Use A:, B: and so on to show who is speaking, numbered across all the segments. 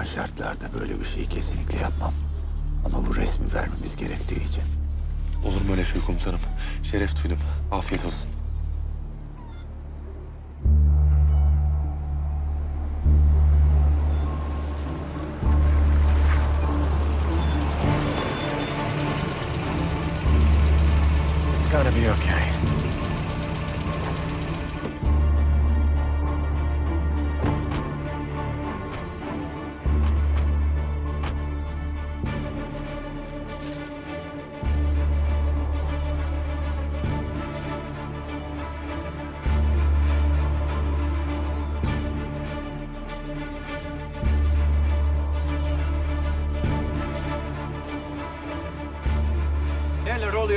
A: Normal şartlarda böyle bir şeyi kesinlikle yapmam. Ama bu resmi vermemiz gerektiği için.
B: Olur mu öyle şey komutanım? Şeref duydum. Afiyet olsun.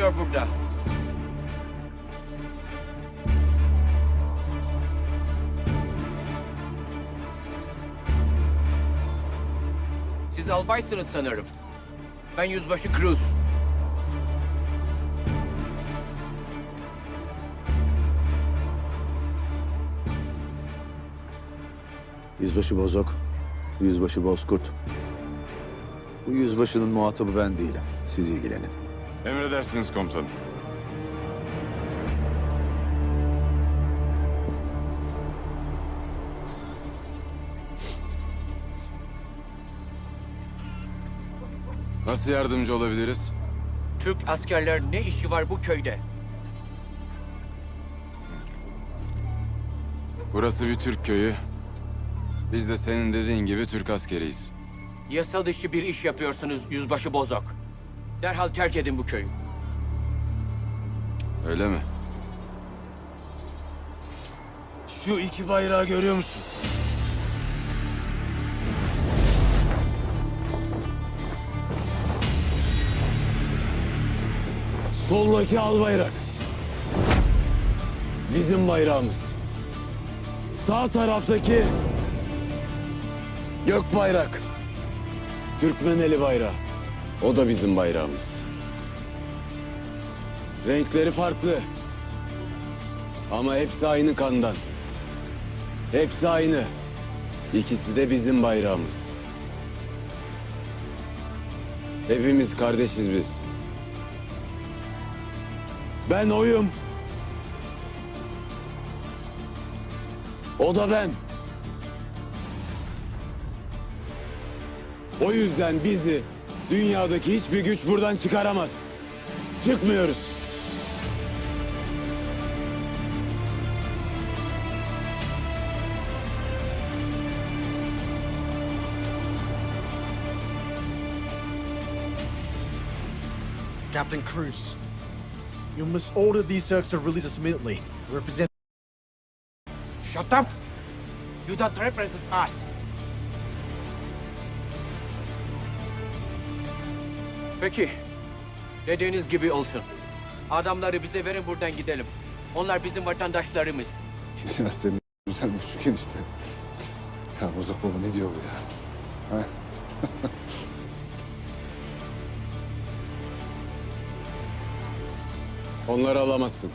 C: Oluyor burada? Siz albaysınız sanırım. Ben Yüzbaşı Cruz.
A: Yüzbaşı Bozok, Yüzbaşı Bozkurt. Bu yüzbaşının muhatabı ben değilim. Siz ilgilenin.
D: Emredersiniz komutanım. Nasıl yardımcı olabiliriz?
C: Türk askerler ne işi var bu köyde?
D: Burası bir Türk köyü. Biz de senin dediğin gibi Türk askeriyiz.
C: Yasa dışı bir iş yapıyorsunuz Yüzbaşı Bozok. Derhal terk edin bu köyü.
D: Öyle mi?
B: Şu iki bayrağı görüyor musun?
E: Soldaki al bayrak. Bizim bayrağımız. Sağ taraftaki gök bayrak. Türkmeneli bayrağı. O da bizim bayrağımız. Renkleri farklı. Ama hepsi aynı kandan. Hepsi aynı. İkisi de bizim bayrağımız. Hepimiz kardeşiz biz. Ben oyum. O da ben. O yüzden bizi dünyadaki hiçbir güç buradan çıkaramaz. Çıkmıyoruz.
F: Captain Cruz, you must order these Turks to release us immediately. Represent
C: Shut up! You don't represent us. Peki. Dediğiniz gibi olsun. Adamları bize verin buradan gidelim. Onlar bizim vatandaşlarımız.
G: Ya senin güzel buçuk enişte. Ya Bozok baba ne diyor bu ya? Ha?
E: Onları alamazsın.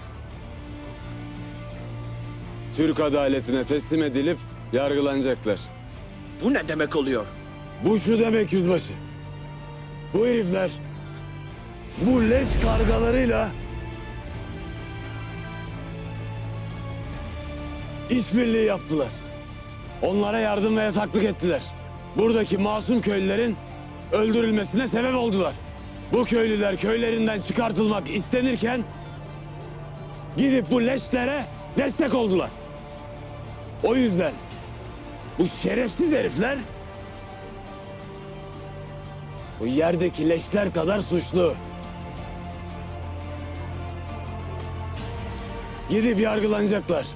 E: Türk adaletine teslim edilip yargılanacaklar.
C: Bu ne demek oluyor?
E: Bu şu demek yüzbaşı. Bu herifler bu leş kargalarıyla işbirliği yaptılar. Onlara yardım ve yataklık ettiler. Buradaki masum köylülerin öldürülmesine sebep oldular. Bu köylüler köylerinden çıkartılmak istenirken gidip bu leşlere destek oldular. O yüzden bu şerefsiz herifler bu yerdeki leşler kadar suçlu. Gidip yargılanacaklar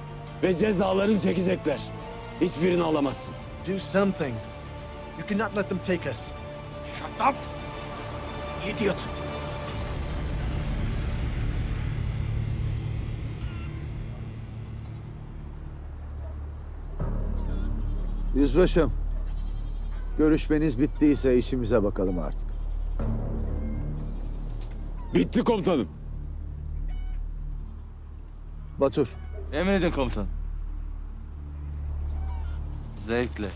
E: ve cezalarını çekecekler. Hiçbirini alamazsın.
F: do something. You cannot let them take us.
C: Shut up! Idiot!
A: Yüzbaşım, görüşmeniz bittiyse işimize bakalım artık.
E: Bitti komutanım.
A: Batur,
H: Emredin komutan. Zevkle.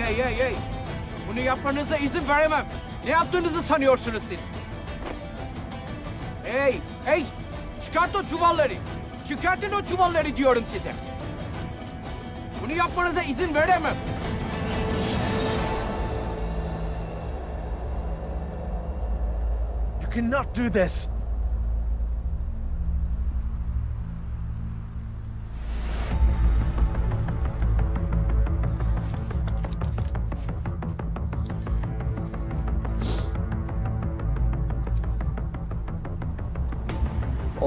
C: Hey hey hey. Bunu yapmanıza izin veremem. Ne yaptığınızı sanıyorsunuz siz? Hey hey çıkart o çuvalları. Çıkartın o çuvalları diyorum size. Bunu yapmanıza izin veremem.
F: You cannot do this.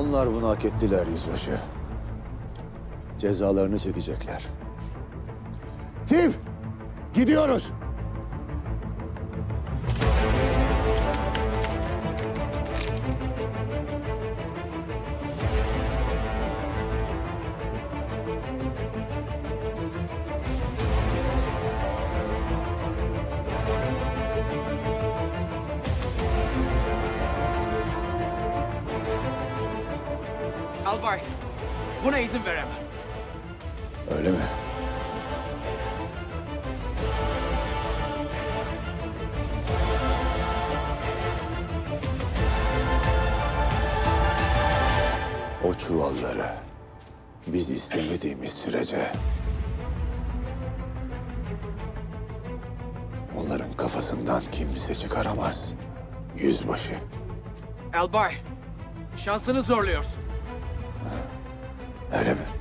A: Onlar bunu hak ettiler yüzbaşı. Cezalarını çekecekler.
G: Tim! Gidiyoruz.
C: Albay buna izin veremem.
A: Öyle mi? O çuvalları biz istemediğimiz sürece onların kafasından kimse çıkaramaz. Yüzbaşı.
C: Albay şansını zorluyorsun.
A: Öyle mi?